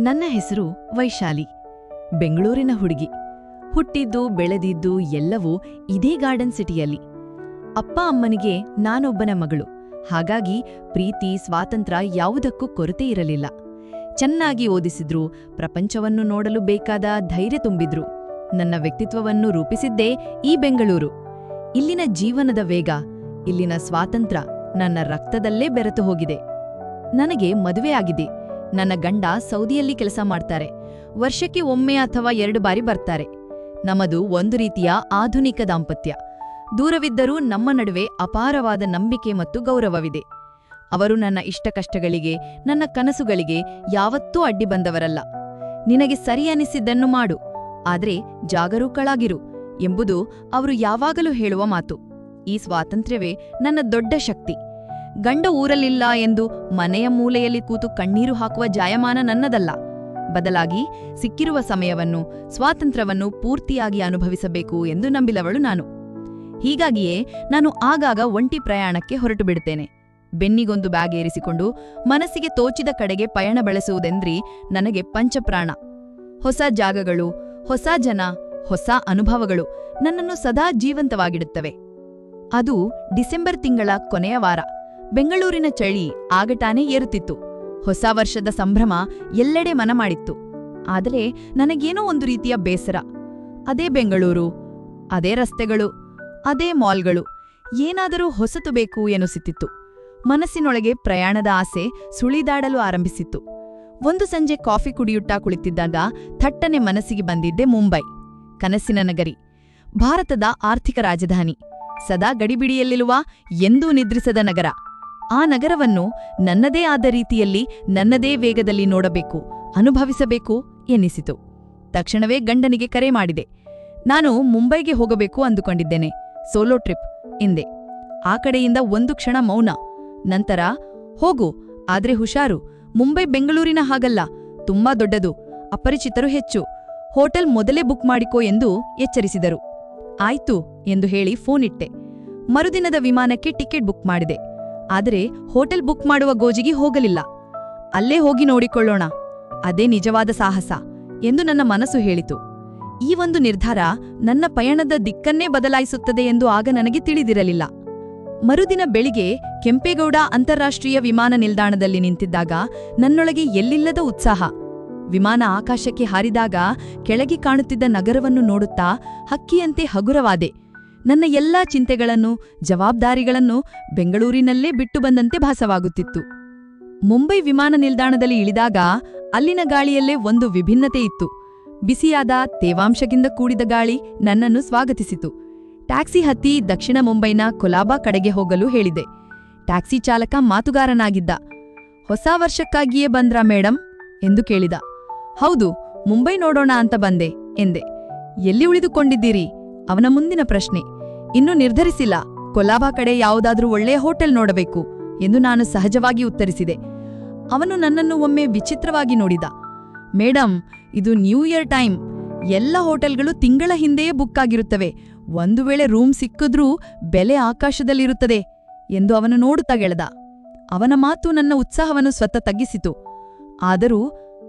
ನನ್ನ ಹೆಸರು ವೈಶಾಲಿ. ಬೆಂಗಳೂರಿನ ಹುಡುಗಿ. ಹುಟ್ಟಿದ್ದು, ಬೆಳೆದಿದ್ದು ಎಲ್ಲವೂ ಇದೇ ಗಾರ್ಡನ್ ಸಿಟಿಯಲ್ಲಿ. ಅಪ್ಪ ಅಮ್ಮನಿಗೆ ನಾನೊಬ್ಬನ ಮಗಳು. ಹಾಗಾಗಿ ಪ್ರೀತಿ, ಸ್ವಾತಂತ್ರ್ಯ ಯಾವುದಕ್ಕೂ ಕೊರತೆ ಇರಲಿಲ್ಲ. ಚೆನ್ನಾಗಿ ಓದಿಸಿದ್ರು, ಪ್ರಪಂಚವನ್ನು ನೋಡಲು ಬೇಕಾದ ಧೈರ್ಯ ತುಂಬಿದ್ರು. ನನ್ನ ವ್ಯಕ್ತಿತ್ವವನ್ನು ರೂಪಿಸಿದ್ದೇ ಈ ಬೆಂಗಳೂರು. ಇಲ್ಲಿನ ಜೀವನದ ವೇಗ, ಇಲ್ಲಿನ ಸ್ವಾತಂತ್ರ್ಯ ನನ್ನ ರಕ್ತದಲ್ಲೇ ಬೆರೆತು ಹೋಗಿದೆ. ನನಗೆ ಮದುವೆಯಾಗಿದೆ. ನನ್ನ ಗಂಡ ಸೌದಿಯಲ್ಲಿ ಕೆಲಸ ಮಾಡ್ತಾರೆ. ವರ್ಷಕ್ಕೆ ಒಮ್ಮೆ ಅಥವಾ ಎರಡು ಬಾರಿ ಬರ್ತಾರೆ. ನಮ್ಮದು ಒಂದು ರೀತಿಯ ಆಧುನಿಕ ದಾಂಪತ್ಯ. ದೂರವಿದ್ದರೂ ನಮ್ಮ ನಡುವೆ ಅಪಾರವಾದ ನಂಬಿಕೆ ಮತ್ತು ಗೌರವವಿದೆ. ಅವರು ನನ್ನ ಇಷ್ಟಕಷ್ಟಗಳಿಗೆ ನನ್ನ ಕನಸುಗಳಿಗೆ ಯಾವತ್ತೂ ಅಡ್ಡಿ ಬಂದವರಲ್ಲ. ನಿನಗೆ ಸರಿ ಅನಿಸಿದ್ದನ್ನು ಮಾಡು. ಆದರೆ ಜಾಗರೂಕಳಾಗಿರು ಎಂಬುದು ಅವರು ಯಾವಾಗಲೂ ಹೇಳುವ ಮಾತು. ಈ ಸ್ವಾತಂತ್ರ್ಯವೇ ನನ್ನ ದೊಡ್ಡ ಶಕ್ತಿ. ಗಂಡ ಊರಲ್ಲಿಲ್ಲ ಎಂದು ಮನೆಯ ಮೂಲೆಯಲ್ಲಿ ಕೂತು ಕಣ್ಣೀರು ಹಾಕುವ ಜಾಯಮಾನ ನನ್ನದಲ್ಲ. ಬದಲಾಗಿ ಸಿಕ್ಕಿರುವ ಸಮಯವನ್ನು, ಸ್ವಾತಂತ್ರ್ಯವನ್ನು ಪೂರ್ತಿಯಾಗಿ ಅನುಭವಿಸಬೇಕು ಎಂದು ನಂಬಿದವಳು ನಾನು. ಹೀಗಾಗಿಯೇ ನಾನು ಆಗಾಗ ಒಂಟಿ ಪ್ರಯಾಣಕ್ಕೆ ಹೊರಟು ಬಿಡುತ್ತೇನೆ. ಬೆನ್ನಿಗೊಂದು ಬ್ಯಾಗ್ ಏರಿಸಿಕೊಂಡು ಮನಸ್ಸಿಗೆ ತೋಚಿದ ಕಡೆಗೆ ಪಯಣ ಬೆಳೆಸುವುದೆಂದ್ರಿ ನನಗೆ ಪಂಚಪ್ರಾಣ. ಹೊಸ ಜಾಗಗಳು, ಹೊಸ ಜನ, ಹೊಸ ಅನುಭವಗಳು ನನ್ನನ್ನು ಸದಾ ಜೀವಂತವಾಗಿಡುತ್ತವೆ. ಅದು ಡಿಸೆಂಬರ್ ತಿಂಗಳ ಕೊನೆಯ ವಾರ. ಬೆಂಗಳೂರಿನ ಚಳಿ ಆಗಟಾನೆ ಏರುತ್ತಿತ್ತು. ಹೊಸ ವರ್ಷದ ಸಂಭ್ರಮ ಎಲ್ಲೆಡೆ ಮನ ಮಾಡಿತ್ತು ಆದರೆ ನನಗೇನೋ ಒಂದು ರೀತಿಯ ಬೇಸರ. ಅದೇ ಬೆಂಗಳೂರು, ಅದೇ ರಸ್ತೆಗಳು, ಅದೇ ಮಾಲ್ಗಳು, ಏನಾದರೂ ಹೊಸತು ಬೇಕು ಎನಿಸುತ್ತಿತ್ತು. ಮನಸ್ಸಿನೊಳಗೆ ಪ್ರಯಾಣದ ಆಸೆ ಸುಳಿದಾಡಲು ಆರಂಭಿಸಿತ್ತು. ಒಂದು ಸಂಜೆ ಕಾಫಿ ಕುಡಿಯುತ್ತಾ ಕುಳಿತಿದ್ದಾಗ ಥಟ್ಟನೆ ಮನಸ್ಸಿಗೆ ಬಂದಿದ್ದೆ ಮುಂಬೈ. ಕನಸಿನ ನಗರಿ. ಭಾರತದ ಆರ್ಥಿಕ ರಾಜಧಾನಿ. ಸದಾ ಗಡಿಬಿಡಿಯಲ್ಲಿರುವ ಎಂದೂ ನಿದ್ರಿಸದ ನಗರ. ಆ ನಗರವನ್ನು ನನ್ನದೇ ಆದ ರೀತಿಯಲ್ಲಿ ನನ್ನದೇ ವೇಗದಲ್ಲಿ ನೋಡಬೇಕು, ಅನುಭವಿಸಬೇಕು ಎನ್ನಿಸಿತು. ತಕ್ಷಣವೇ ಗಂಡನಿಗೆ ಕರೆ ಮಾಡಿದೆ. ನಾನು ಮುಂಬೈಗೆ ಹೋಗಬೇಕು ಅಂದುಕೊಂಡಿದ್ದೇನೆ, ಸೋಲೋ ಟ್ರಿಪ್ ಎಂದೆ ಆ ಕಡೆಯಿಂದ ಒಂದು ಕ್ಷಣ ಮೌನ, ನಂತರ, ಹೋಗು, ಆದ್ರೆ ಹುಷಾರು, ಮುಂಬೈ ಬೆಂಗಳೂರಿನ ಹಾಗಲ್ಲ, ತುಂಬಾ ದೊಡ್ಡದು, ಅಪರಿಚಿತರು ಹೆಚ್ಚು, ಹೋಟೆಲ್ ಮೊದಲೇ ಬುಕ್ ಮಾಡಿಕೋ ಎಂದು ಎಚ್ಚರಿಸಿದರು. ಆಯ್ತು ಎಂದು ಹೇಳಿ ಫೋನ್ ಇಟ್ಟೆ. ಮರುದಿನದ ವಿಮಾನಕ್ಕೆ ಟಿಕೆಟ್ ಬುಕ್ ಮಾಡಿದೆ. ಆದರೆ ಹೋಟೆಲ್ ಬುಕ್ ಮಾಡುವ ಗೋಜಿಗೆ ಹೋಗಲಿಲ್ಲ. ಅಲ್ಲೇ ಹೋಗಿ ನೋಡಿಕೊಳ್ಳೋಣ. ಅದೇ ನಿಜವಾದ ಸಾಹಸ ಎಂದು ನನ್ನ ಮನಸ್ಸು ಹೇಳಿತು. ಈ ಒಂದು ನಿರ್ಧಾರ ನನ್ನ ಪಯಣದ ದಿಕ್ಕನ್ನೇ ಬದಲಾಯಿಸುತ್ತದೆ ಎಂದು ಆಗ ನನಗೆ ತಿಳಿದಿರಲಿಲ್ಲ. ಮರುದಿನ ಬೆಳಿಗ್ಗೆ ಕೆಂಪೇಗೌಡ ಅಂತಾರಾಷ್ಟ್ರೀಯ ವಿಮಾನ ನಿಲ್ದಾಣದಲ್ಲಿ ನಿಂತಿದ್ದಾಗ ನನ್ನೊಳಗೆ ಎಲ್ಲಿಲ್ಲದ ಉತ್ಸಾಹ. ವಿಮಾನ ಆಕಾಶಕ್ಕೆ ಹಾರಿದಾಗ ಕೆಳಗೆ ಕಾಣುತ್ತಿದ್ದ ನಗರವನ್ನು ನೋಡುತ್ತಾ ಹಕ್ಕಿಯಂತೆ ಹಗುರವಾದೆ ನನ್ನ ಎಲ್ಲಾ ಚಿಂತೆಗಳನ್ನು, ಜವಾಬ್ದಾರಿಗಳನ್ನು ಬೆಂಗಳೂರಿನಲ್ಲೇ ಬಿಟ್ಟು ಬಂದಂತೆ ಭಾಸವಾಗುತ್ತಿತ್ತು. ಮುಂಬೈ ವಿಮಾನ ನಿಲ್ದಾಣದಲ್ಲಿ ಇಳಿದಾಗ ಅಲ್ಲಿನ ಗಾಳಿಯಲ್ಲೇ ಒಂದು ವಿಭಿನ್ನತೆ ಇತ್ತು. ಬಿಸಿಯಾದ ತೇವಾಂಶದಿಂದ ಕೂಡಿದ ಗಾಳಿ ನನ್ನನ್ನು ಸ್ವಾಗತಿಸಿತು. ಟ್ಯಾಕ್ಸಿ ಹತ್ತಿ ದಕ್ಷಿಣ ಮುಂಬೈನ ಕೊಲಾಬಾ ಕಡೆಗೆ ಹೋಗಲು ಹೇಳಿದೆ. ಟ್ಯಾಕ್ಸಿ ಚಾಲಕ ಮಾತುಗಾರನಾಗಿದ್ದ. ಹೊಸ ವರ್ಷಕ್ಕಾಗಿಯೇ ಬಂದ್ರಾ ಮೇಡಂ? ಎಂದು ಕೇಳಿದ. ಹೌದು, ಮುಂಬೈ ನೋಡೋಣ ಅಂತ ಬಂದೆ, ಎಂದೆ. ಎಲ್ಲಿ ಉಳಿದುಕೊಂಡಿದ್ದೀರಿ? ಅವನ ಮುಂದಿನ ಪ್ರಶ್ನೆ. ಇನ್ನೂ ನಿರ್ಧರಿಸಿಲ್ಲ. ಕೊಲಾಬಾ ಕಡೆ ಯಾವುದಾದ್ರೂ ಒಳ್ಳೆಯ ಹೋಟೆಲ್ ನೋಡಬೇಕು ಎಂದು ನಾನು ಸಹಜವಾಗಿ ಉತ್ತರಿಸಿದೆ. ಅವನು ನನ್ನನ್ನು ಒಮ್ಮೆ ವಿಚಿತ್ರವಾಗಿ ನೋಡಿದ. ಮೇಡಂ, ಇದು ನ್ಯೂ ಇಯರ್ ಟೈಮ್. ಎಲ್ಲ ಹೋಟೆಲ್ಗಳು ತಿಂಗಳ ಹಿಂದೆಯೇ ಬುಕ್ ಆಗಿರುತ್ತವೆ. ಒಂದು ವೇಳೆ ರೂಮ್ ಸಿಕ್ಕಿದ್ರೂ ಬೆಲೆ ಆಕಾಶದಲ್ಲಿರುತ್ತದೆ ಎಂದು ಅವನು ನೋಡುತ್ತಾ ಗೆಳೆದ. ಅವನ ಮಾತು ನನ್ನ ಉತ್ಸಾಹವನ್ನು ಸ್ವತಃ ತಗ್ಗಿಸಿತು. ಆದರೂ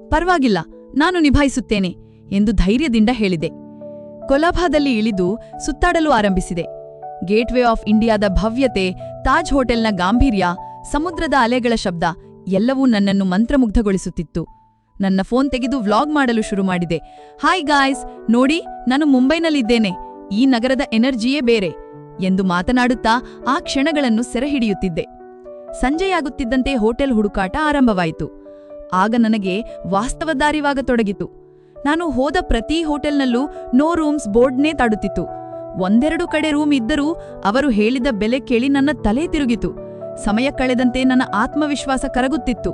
ಪರವಾಗಿಲ್ಲ, ನಾನು ನಿಭಾಯಿಸುತ್ತೇನೆ ಎಂದು ಧೈರ್ಯದಿಂದ ಹೇಳಿದೆ. ಕೊಲಾಭಾದಲ್ಲಿ ಇಳಿದು ಸುತ್ತಾಡಲು ಆರಂಭಿಸಿದೆ. ಗೇಟ್ವೇ ಆಫ್ ಇಂಡಿಯಾದ ಭವ್ಯತೆ, ತಾಜ್ ಹೋಟೆಲ್ನ ಗಾಂಭೀರ್ಯ, ಸಮುದ್ರದ ಅಲೆಗಳ ಶಬ್ದ ಎಲ್ಲವೂ ನನ್ನನ್ನು ಮಂತ್ರಮುಗ್ಧಗೊಳಿಸುತ್ತಿತ್ತು. ನನ್ನ ಫೋನ್ ತೆಗೆದು ವ್ಲಾಗ್ ಮಾಡಲು ಶುರು ಮಾಡಿದೆ. ಹಾಯ್ ಗಾಯ್ಸ್, ನೋಡಿ, ನಾನು ಮುಂಬೈನಲ್ಲಿದ್ದೇನೆ. ಈ ನಗರದ ಎನರ್ಜಿಯೇ ಬೇರೆ ಎಂದು ಮಾತನಾಡುತ್ತಾ ಆ ಕ್ಷಣಗಳನ್ನು ಸೆರೆಹಿಡಿಯುತ್ತಿದ್ದೆ. ಸಂಜೆಯಾಗುತ್ತಿದ್ದಂತೆ ಹೋಟೆಲ್ ಹುಡುಕಾಟ ಆರಂಭವಾಯಿತು. ಆಗ ನನಗೆ ವಾಸ್ತವದಾರಿವಾಗತೊಡಗಿತು ನಾನು ಹೋದ ಪ್ರತಿ ಹೋಟೆಲ್ನಲ್ಲೂ ನೋ ರೂಮ್ಸ್ ಬೋರ್ಡ್ನೇ ತಾಡುತ್ತಿತ್ತು. ಒಂದೆರಡು ಕಡೆ ರೂಮ್ ಇದ್ದರೂ ಅವರು ಹೇಳಿದ ಬೆಲೆ ಕೇಳಿ ನನ್ನ ತಲೆ ತಿರುಗಿತು. ಸಮಯ ಕಳೆದಂತೆ ನನ್ನ ಆತ್ಮವಿಶ್ವಾಸ ಕರಗುತ್ತಿತ್ತು.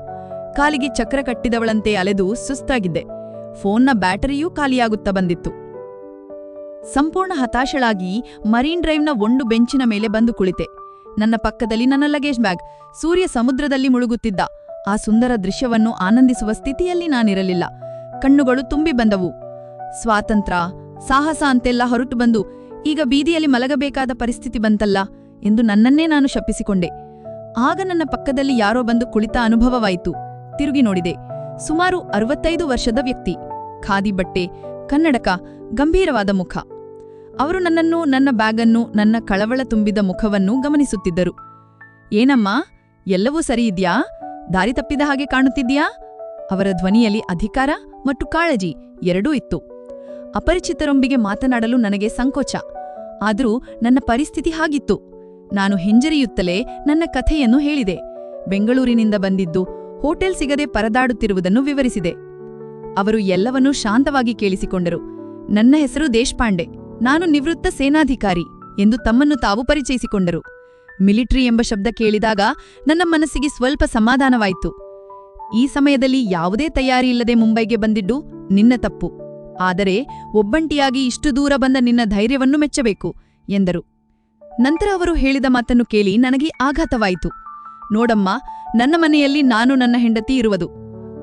ಕಾಲಿಗೆ ಚಕ್ರ ಕಟ್ಟಿದವಳಂತೆ ಅಲೆದು ಸುಸ್ತಾಗಿದ್ದೆ. ಫೋನ್ನ ಬ್ಯಾಟರಿಯೂ ಖಾಲಿಯಾಗುತ್ತಾ ಬಂದಿತ್ತು. ಸಂಪೂರ್ಣ ಹತಾಶಳಾಗಿ ಮರೀನ್ ಡ್ರೈವ್ನ ಒಂದು ಬೆಂಚಿನ ಮೇಲೆ ಬಂದು ಕುಳಿತೆ. ನನ್ನ ಪಕ್ಕದಲ್ಲಿ ನನ್ನ ಲಗೇಜ್ ಬ್ಯಾಗ್. ಸೂರ್ಯ ಸಮುದ್ರದಲ್ಲಿ ಮುಳುಗುತ್ತಿದ್ದ. ಆ ಸುಂದರ ದೃಶ್ಯವನ್ನು ಆನಂದಿಸುವ ಸ್ಥಿತಿಯಲ್ಲಿ ನಾನಿರಲಿಲ್ಲ. ಕಣ್ಣುಗಳು ತುಂಬಿ ಬಂದವು. ಸ್ವಾತಂತ್ರ್ಯ, ಸಾಹಸ ಅಂತೆಲ್ಲ ಹೊರಟು ಬಂದು ಈಗ ಬೀದಿಯಲ್ಲಿ ಮಲಗಬೇಕಾದ ಪರಿಸ್ಥಿತಿ ಬಂತಲ್ಲ ಎಂದು ನನ್ನನ್ನೇ ನಾನು ಶಪಿಸಿಕೊಂಡೆ. ಆಗ ನನ್ನ ಪಕ್ಕದಲ್ಲಿ ಯಾರೋ ಬಂದು ಕುಳಿತ ಅನುಭವವಾಯಿತು. ತಿರುಗಿ ನೋಡಿದೆ. ಸುಮಾರು ಅರವತ್ತೈದು ವರ್ಷದ ವ್ಯಕ್ತಿ. ಖಾದಿ ಬಟ್ಟೆ, ಕನ್ನಡಕ, ಗಂಭೀರವಾದ ಮುಖ. ಅವರು ನನ್ನನ್ನು, ನನ್ನ ಬ್ಯಾಗನ್ನು, ನನ್ನ ಕಳವಳ ತುಂಬಿದ ಮುಖವನ್ನು ಗಮನಿಸುತ್ತಿದ್ದರು. ಏನಮ್ಮ, ಎಲ್ಲವೂ ಸರಿಯಿದ್ಯಾ ದಾರಿ ತಪ್ಪಿದ ಹಾಗೆ ಕಾಣುತ್ತಿದ್ಯಾ? ಅವರ ಧ್ವನಿಯಲ್ಲಿ ಅಧಿಕಾರ ಮತ್ತು ಕಾಳಜಿ ಎರಡೂ ಇತ್ತು. ಅಪರಿಚಿತರೊಂದಿಗೆ ಮಾತನಾಡಲು ನನಗೆ ಸಂಕೋಚ. ಆದರೂ ನನ್ನ ಪರಿಸ್ಥಿತಿ ಹಾಗಿತ್ತು. ನಾನು ಹಿಂಜರಿಯುತ್ತಲೇ ನನ್ನ ಕಥೆಯನ್ನು ಹೇಳಿದೆ. ಬೆಂಗಳೂರಿನಿಂದ ಬಂದಿದ್ದು ಹೋಟೆಲ್ ಸಿಗದೆ ಪರದಾಡುತ್ತಿರುವುದನ್ನು ವಿವರಿಸಿದೆ. ಅವರು ಎಲ್ಲವನ್ನೂ ಶಾಂತವಾಗಿ ಕೇಳಿಸಿಕೊಂಡರು. ನನ್ನ ಹೆಸರು ದೇಶಪಾಂಡೆ. ನಾನು ನಿವೃತ್ತ ಸೇನಾಧಿಕಾರಿ ಎಂದು ತಮ್ಮನ್ನು ತಾವು ಪರಿಚಯಿಸಿಕೊಂಡರು. ಮಿಲಿಟರಿ ಎಂಬ ಶಬ್ದ ಕೇಳಿದಾಗ ನನ್ನ ಮನಸ್ಸಿಗೆ ಸ್ವಲ್ಪ ಸಮಾಧಾನವಾಯಿತು. ಈ ಸಮಯದಲ್ಲಿ ಯಾವುದೇ ತಯಾರಿ ಇಲ್ಲದೆ ಮುಂಬೈಗೆ ಬಂದಿದ್ದು ನಿನ್ನ ತಪ್ಪು. ಆದರೆ ಒಬ್ಬಂಟಿಯಾಗಿ ಇಷ್ಟು ದೂರ ಬಂದ ನಿನ್ನ ಧೈರ್ಯವನ್ನು ಮೆಚ್ಚಬೇಕು, ಎಂದರು. ನಂತರ ಅವರು ಹೇಳಿದ ಮಾತನ್ನು ಕೇಳಿ ನನಗೆ ಆಘಾತವಾಯಿತು. ನೋಡಮ್ಮ, ನನ್ನ ಮನೆಯಲ್ಲಿ ನಾನು ನನ್ನ ಹೆಂಡತಿ ಇರುವುದು.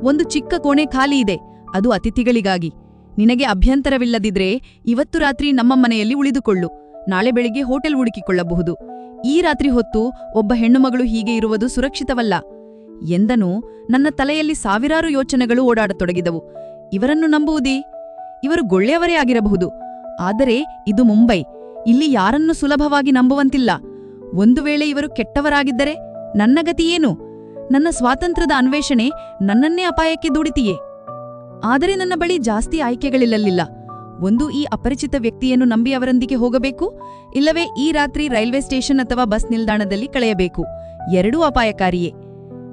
ಒಂದು ಚಿಕ್ಕ ಕೋಣೆ ಖಾಲಿ ಇದೆ, ಅದು ಅತಿಥಿಗಳಿಗಾಗಿ. ನಿನಗೆ ಅಭ್ಯಂತರವಿಲ್ಲದಿದ್ರೆ ಇವತ್ತು ರಾತ್ರಿ ನಮ್ಮ ಮನೆಯಲ್ಲಿ ಉಳಿದುಕೊಳ್ಳು. ನಾಳೆ ಬೆಳಿಗ್ಗೆ ಹೋಟೆಲ್ ಹುಡುಕಿಕೊಳ್ಳಬಹುದು. ಈ ರಾತ್ರಿ ಹೊತ್ತು ಒಬ್ಬ ಹೆಣ್ಣುಮಗಳು ಹೀಗೆ ಇರುವುದು ಸುರಕ್ಷಿತವಲ್ಲ. ಎಂದನು, ನನ್ನ ತಲೆಯಲ್ಲಿ ಸಾವಿರಾರು ಯೋಚನೆಗಳು ಓಡಾಡತೊಡಗಿದವು. ಇವರನ್ನು ನಂಬುವುದೇ? ಇವರು ಗೊಳ್ಳೆಯವರೇ ಆಗಿರಬಹುದು. ಆದರೆ ಇದು ಮುಂಬೈ. ಇಲ್ಲಿ ಯಾರನ್ನು ಸುಲಭವಾಗಿ ನಂಬುವಂತಿಲ್ಲ. ಒಂದು ವೇಳೆ ಇವರು ಕೆಟ್ಟವರಾಗಿದ್ದರೆ ನನ್ನ ಗತಿಯೇನು ನನ್ನ ಸ್ವಾತಂತ್ರ್ಯದ ಅನ್ವೇಷಣೆ ನನ್ನನ್ನೇ ಅಪಾಯಕ್ಕೆ ದೂಡಿತಿಯೇ? ಆದರೆ ನನ್ನ ಬಳಿ ಜಾಸ್ತಿ ಆಯ್ಕೆಗಳಿಲ್ಲಲಿಲ್ಲ ಒಂದು ಈ ಅಪರಿಚಿತ ವ್ಯಕ್ತಿಯನ್ನು ನಂಬಿ ಅವರೊಂದಿಗೆ ಹೋಗಬೇಕು? ಇಲ್ಲವೇ ಈ ರಾತ್ರಿ ರೈಲ್ವೆ ಸ್ಟೇಷನ್ ಅಥವಾ ಬಸ್ ನಿಲ್ದಾಣದಲ್ಲಿ ಕಳೆಯಬೇಕು? ಎರಡೂ ಅಪಾಯಕಾರಿಯೇ.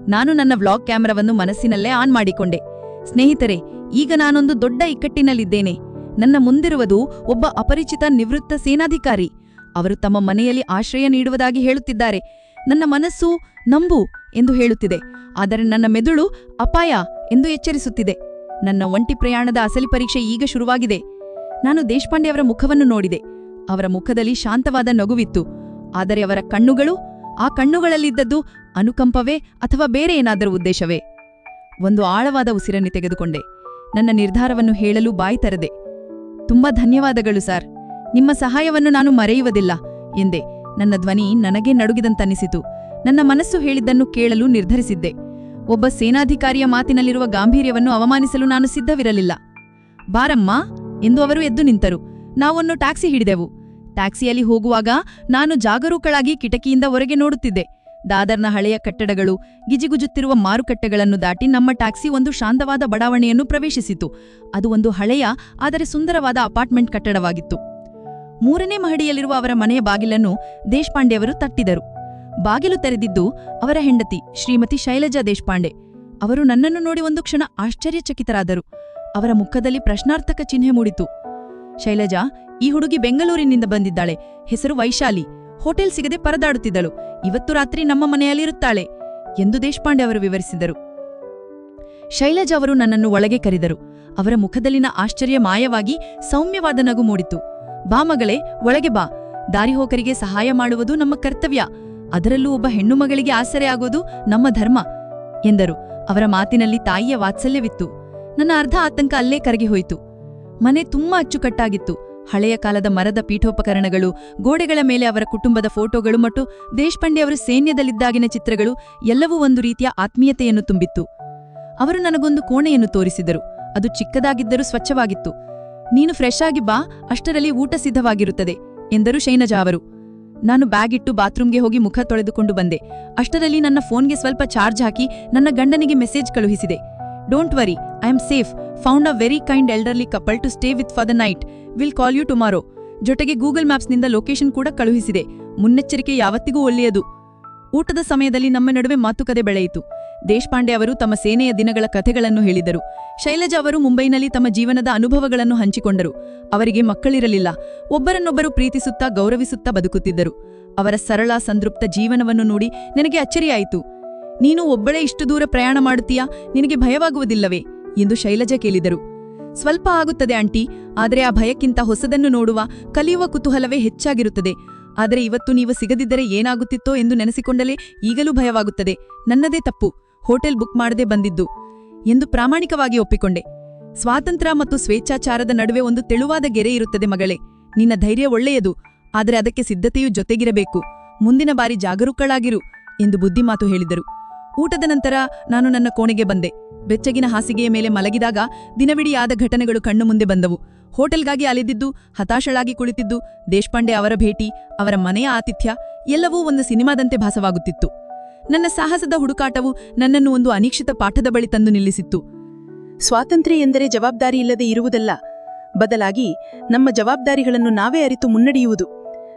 ನಾನು ನನ್ನ ವ್ಲಾಗ್ ಕ್ಯಾಮೆರಾವನ್ನು ಮನಸ್ಸಿನಲ್ಲೇ ಆನ್ ಮಾಡಿಕೊಂಡೆ. ಸ್ನೇಹಿತರೆ ಈಗ ನಾನೊಂದು ದೊಡ್ಡ ಇಕ್ಕಟ್ಟಿನಲ್ಲಿದ್ದೇನೆ. ನನ್ನ ಮುಂದಿರುವುದು ಒಬ್ಬ ಅಪರಿಚಿತ ನಿವೃತ್ತ ಸೇನಾಧಿಕಾರಿ. ಅವರು ತಮ್ಮ ಮನೆಯಲ್ಲಿ ಆಶ್ರಯ ನೀಡುವುದಾಗಿ ಹೇಳುತ್ತಿದ್ದಾರೆ. ನನ್ನ ಮನಸ್ಸು ನಂಬು ಎಂದು ಹೇಳುತ್ತಿದೆ. ಆದರೆ ನನ್ನ ಮೆದುಳು ಅಪಾಯ ಎಂದು ಎಚ್ಚರಿಸುತ್ತಿದೆ. ನನ್ನ ಒಂಟಿ ಪ್ರಯಾಣದ ಅಸಲಿ ಪರೀಕ್ಷೆ ಈಗ ಶುರುವಾಗಿದೆ. ನಾನು ದೇಶಪಾಂಡೆ ಅವರ ಮುಖವನ್ನು ನೋಡಿದೆ. ಅವರ ಮುಖದಲ್ಲಿ ಶಾಂತವಾದ ನಗುವಿತ್ತು. ಆದರೆ ಅವರ ಕಣ್ಣುಗಳು, ಆ ಕಣ್ಣುಗಳಲ್ಲಿದ್ದದ್ದು ಅನುಕಂಪವೇ ಅಥವಾ ಬೇರೆ ಏನಾದರೂ ಉದ್ದೇಶವೇ? ಒಂದು ಆಳವಾದ ಉಸಿರನ್ನು ತೆಗೆದುಕೊಂಡೆ. ನನ್ನ ನಿರ್ಧಾರವನ್ನು ಹೇಳಲು ಬಾಯಿ ತರದೆ. ತುಂಬಾ ಧನ್ಯವಾದಗಳು ಸರ್. ನಿಮ್ಮ ಸಹಾಯವನ್ನು ನಾನು ಮರೆಯುವುದಿಲ್ಲ, ಎಂದೆ. ನನ್ನ ಧ್ವನಿ ನನಗೆ ನಡುಗಿದಂತನಿಸಿತು. ನನ್ನ ಮನಸ್ಸು ಹೇಳಿದ್ದನ್ನು ಕೇಳಲು ನಿರ್ಧರಿಸಿದ್ದೆ. ಒಬ್ಬ ಸೇನಾಧಿಕಾರಿಯ ಮಾತಿನಲ್ಲಿರುವ ಗಾಂಭೀರ್ಯವನ್ನು ಅವಮಾನಿಸಲು ನಾನು ಸಿದ್ಧವಿರಲಿಲ್ಲ. ಬಾರಮ್ಮ, ಎಂದು ಅವರು ಎದ್ದು ನಿಂತರು. ನಾವೊಂದು ಟ್ಯಾಕ್ಸಿ ಹಿಡಿದೆವು. ಟ್ಯಾಕ್ಸಿಯಲ್ಲಿ ಹೋಗುವಾಗ ನಾನು ಜಾಗರೂಕಳಾಗಿ ಕಿಟಕಿಯಿಂದ ಹೊರಗೆ ನೋಡುತ್ತಿದ್ದೆ. ದಾದರ್ನ ಹಳೆಯ ಕಟ್ಟಡಗಳು, ಗಿಜಿಗುಜುತ್ತಿರುವ ಮಾರುಕಟ್ಟೆಗಳನ್ನು ದಾಟಿ ನಮ್ಮ ಟ್ಯಾಕ್ಸಿ ಒಂದು ಶಾಂತವಾದ ಬಡಾವಣೆಯನ್ನು ಪ್ರವೇಶಿಸಿತು. ಅದು ಒಂದು ಹಳೆಯ, ಆದರೆ ಸುಂದರವಾದ ಅಪಾರ್ಟ್ಮೆಂಟ್ ಕಟ್ಟಡವಾಗಿತ್ತು. ಮೂರನೇ ಮಹಡಿಯಲ್ಲಿರುವ ಅವರ ಮನೆಯ ಬಾಗಿಲನ್ನು ದೇಶಪಾಂಡೆಯವರು ತಟ್ಟಿದರು. ಬಾಗಿಲು ತೆರೆದಿದ್ದು ಅವರ ಹೆಂಡತಿ, ಶ್ರೀಮತಿ ಶೈಲಜಾ ದೇಶಪಾಂಡೆ. ಅವರು ನನ್ನನ್ನು ನೋಡಿ ಒಂದು ಕ್ಷಣ ಆಶ್ಚರ್ಯಚಕಿತರಾದರು. ಅವರ ಮುಖದಲ್ಲಿ ಪ್ರಶ್ನಾರ್ಥಕ ಚಿಹ್ನೆ ಮೂಡಿತು. ಶೈಲಜಾ, ಈ ಹುಡುಗಿ ಬೆಂಗಳೂರಿನಿಂದ ಬಂದಿದ್ದಾಳೆ. ಹೆಸರು ವೈಶಾಲಿ. ಹೋಟೆಲ್ ಸಿಗದೆ ಪರದಾಡುತ್ತಿದ್ದಳು. ಇವತ್ತು ರಾತ್ರಿ ನಮ್ಮ ಮನೆಯಲ್ಲಿರುತ್ತಾಳೆ ಎಂದು ದೇಶಪಾಂಡೆ ಅವರು ವಿವರಿಸಿದರು. ಶೈಲಜಾ ಅವರು ನನ್ನನ್ನು ಒಳಗೆ ಕರೆದರು. ಅವರ ಮುಖದಲ್ಲಿನ ಆಶ್ಚರ್ಯ ಮಾಯವಾಗಿ ಸೌಮ್ಯವಾದ ನಗು ಮೂಡಿತು. ಬಾ ಮಗಳೇ, ಒಳಗೆ ಬಾ. ದಾರಿಹೋಕರಿಗೆ ಸಹಾಯ ಮಾಡುವುದು ನಮ್ಮ ಕರ್ತವ್ಯ. ಅದರಲ್ಲೂ ಒಬ್ಬ ಹೆಣ್ಣು ಮಗಳಿಗೆ ಆಸರೆ ಆಗೋದು ನಮ್ಮ ಧರ್ಮ ಎಂದರು. ಅವರ ಮಾತಿನಲ್ಲಿ ತಾಯಿಯ ವಾತ್ಸಲ್ಯವಿತ್ತು. ನನ್ನ ಅರ್ಧ ಆತಂಕ ಅಲ್ಲೇ ಕರಗಿ ಹೋಯಿತು. ಮನೆ ತುಂಬಾ ಅಚ್ಚುಕಟ್ಟಾಗಿತ್ತು. ಹಳೆಯ ಕಾಲದ ಮರದ ಪೀಠೋಪಕರಣಗಳು, ಗೋಡೆಗಳ ಮೇಲೆ ಅವರ ಕುಟುಂಬದ ಫೋಟೋಗಳು ಮತ್ತು ದೇಶಪಾಂಡೆ ಅವರು ಸೈನ್ಯದಲ್ಲಿದ್ದಾಗಿನ ಚಿತ್ರಗಳು ಎಲ್ಲವೂ ಒಂದು ರೀತಿಯ ಆತ್ಮೀಯತೆಯನ್ನು ತುಂಬಿತ್ತು. ಅವರು ನನಗೊಂದು ಕೋಣೆಯನ್ನು ತೋರಿಸಿದರು. ಅದು ಚಿಕ್ಕದಾಗಿದ್ದರೂ ಸ್ವಚ್ಛವಾಗಿತ್ತು. ನೀನು ಫ್ರೆಶ್ ಆಗಿ ಬಾ, ಅಷ್ಟರಲ್ಲಿ ಊಟ ಸಿದ್ಧವಾಗಿರುತ್ತದೆ, ಎಂದರು ಶೈನಜಾ ಅವರು. ನಾನು ಬ್ಯಾಗ್ ಇಟ್ಟು ಬಾತ್ರೂಮ್ಗೆ ಹೋಗಿ ಮುಖ ತೊಳೆದುಕೊಂಡು ಬಂದೆ. ಅಷ್ಟರಲ್ಲಿ ನನ್ನ ಫೋನ್ಗೆ ಸ್ವಲ್ಪ ಚಾರ್ಜ್ ಹಾಕಿ ನನ್ನ ಗಂಡನಿಗೆ ಮೆಸೇಜ್ ಕಳುಹಿಸಿದೆ. Don't worry I am safe found a very kind elderly couple to stay with for the night will call you tomorrow ಜೊತೆಗೆ ಗೂಗಲ್ ಮ್ಯಾಪ್ಸ್ನಿಂದ ಲೊಕೇಶನ್ ಕೂಡ ಕಳುಹಿಸಿದೆ. ಮುನ್ನೆಚ್ಚರಿಕೆ ಯಾವತ್ತಿಗೂ ಒಳ್ಳೆಯದು. ಊಟದ ಸಮಯದಲ್ಲಿ ನಮ್ಮ ನಡುವೆ ಮಾತುಕತೆ ಬೆಳೆಯಿತು. ದೇಶಪಾಂಡೆ ಅವರು ತಮ್ಮ ಸೇನೆಯ ದಿನಗಳ ಕಥೆಗಳನ್ನು ಹೇಳಿದರು. ಶೈಲಜಾ ಅವರು ಮುಂಬೈನಲ್ಲಿ ತಮ್ಮ ಜೀವನದ ಅನುಭವಗಳನ್ನು ಹಂಚಿಕೊಂಡರು. ಅವರಿಗೆ ಮಕ್ಕಳಿರಲಿಲ್ಲ. ಒಬ್ಬರನ್ನೊಬ್ಬರು ಪ್ರೀತಿಸುತ್ತಾ ಗೌರವಿಸುತ್ತಾ ಬದುಕುತ್ತಿದ್ದರು. ಅವರ ಸರಳ, ಸಂತೃಪ್ತ ಜೀವನವನ್ನು ನೋಡಿ ನನಗೆ ಅಚ್ಚರಿಯಾಯಿತು. ನೀನು ಒಬ್ಬಳೇ ಇಷ್ಟು ದೂರ ಪ್ರಯಾಣ ಮಾಡುತ್ತೀಯಾ? ನಿನಗೆ ಭಯವಾಗುವುದಿಲ್ಲವೇ? ಎಂದು ಶೈಲಜಾ ಕೇಳಿದರು. ಸ್ವಲ್ಪ ಆಗುತ್ತದೆ ಆಂಟಿ, ಆದರೆ ಆ ಭಯಕ್ಕಿಂತ ಹೊಸದನ್ನು ನೋಡುವ, ಕಲಿಯುವ ಕುತೂಹಲವೇ ಹೆಚ್ಚಾಗಿರುತ್ತದೆ. ಆದರೆ ಇವತ್ತು ನೀವು ಸಿಗದಿದ್ದರೆ ಏನಾಗುತ್ತಿತ್ತೋ ಎಂದು ನೆನೆಸಿಕೊಂಡಲೇ ಈಗಲೂ ಭಯವಾಗುತ್ತದೆ. ನನ್ನದೇ ತಪ್ಪು, ಹೋಟೆಲ್ ಬುಕ್ ಮಾಡದೆ ಬಂದಿದ್ದು, ಎಂದು ಪ್ರಾಮಾಣಿಕವಾಗಿ ಒಪ್ಪಿಕೊಂಡೆ. ಸ್ವಾತಂತ್ರ್ಯ ಮತ್ತು ಸ್ವೇಚ್ಛಾಚಾರದ ನಡುವೆ ಒಂದು ತೆಳುವಾದ ಗೆರೆ ಇರುತ್ತದೆ ಮಗಳೇ. ನಿನ್ನ ಧೈರ್ಯ ಒಳ್ಳೆಯದು, ಆದರೆ ಅದಕ್ಕೆ ಸಿದ್ಧತೆಯೂ ಜೊತೆಗಿರಬೇಕು. ಮುಂದಿನ ಬಾರಿ ಜಾಗರೂಕಳಾಗಿರು, ಎಂದು ಬುದ್ಧಿಮಾತು ಹೇಳಿದರು. ಊಟದ ನಂತರ ನಾನು ನನ್ನ ಕೋಣೆಗೆ ಬಂದೆ. ಬೆಚ್ಚಗಿನ ಹಾಸಿಗೆಯ ಮೇಲೆ ಮಲಗಿದಾಗ ದಿನವಿಡಿಯಾದ ಘಟನೆಗಳು ಕಣ್ಣು ಮುಂದೆ ಬಂದವು. ಹೋಟೆಲ್ಗಾಗಿ ಅಲೆದಿದ್ದು, ಹತಾಶಳಾಗಿ ಕುಳಿತಿದ್ದು, ದೇಶಪಾಂಡೆ ಅವರ ಭೇಟಿ, ಅವರ ಮನೆಯ ಆತಿಥ್ಯ, ಎಲ್ಲವೂ ಒಂದು ಸಿನಿಮಾದಂತೆ ಭಾಸವಾಗುತ್ತಿತ್ತು. ನನ್ನ ಸಾಹಸದ ಹುಡುಕಾಟವು ನನ್ನನ್ನು ಒಂದು ಅನೀಕ್ಷಿತ ಪಾಠದ ಬಳಿ ತಂದು ನಿಲ್ಲಿಸಿತ್ತು. ಸ್ವಾತಂತ್ರ್ಯ ಎಂದರೆ ಜವಾಬ್ದಾರಿ ಇಲ್ಲದೆ ಇರುವುದಲ್ಲ. ಬದಲಾಗಿ ನಮ್ಮ ಜವಾಬ್ದಾರಿಗಳನ್ನು ನಾವೇ ಅರಿತು ಮುನ್ನಡೆಯುವುದು.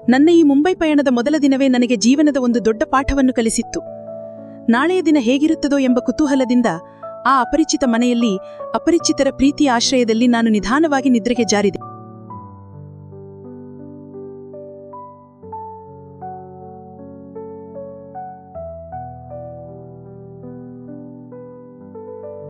ನನ್ನ ಈ ಮುಂಬೈ ಪಯಣದ ಮೊದಲ ದಿನವೇ ನನಗೆ ಜೀವನದ ಒಂದು ದೊಡ್ಡ ಪಾಠವನ್ನು ಕಲಿಸಿತ್ತು. ನಾಳೆಯ ದಿನ ಹೇಗಿರುತ್ತದೋ ಎಂಬ ಕುತೂಹಲದಿಂದ ಆ ಅಪರಿಚಿತ ಮನೆಯಲ್ಲಿ ಅಪರಿಚಿತರ ಪ್ರೀತಿಯ ಆಶ್ರಯದಲ್ಲಿ ನಾನು ನಿಧಾನವಾಗಿ ನಿದ್ರೆಗೆ ಜಾರಿದೆ.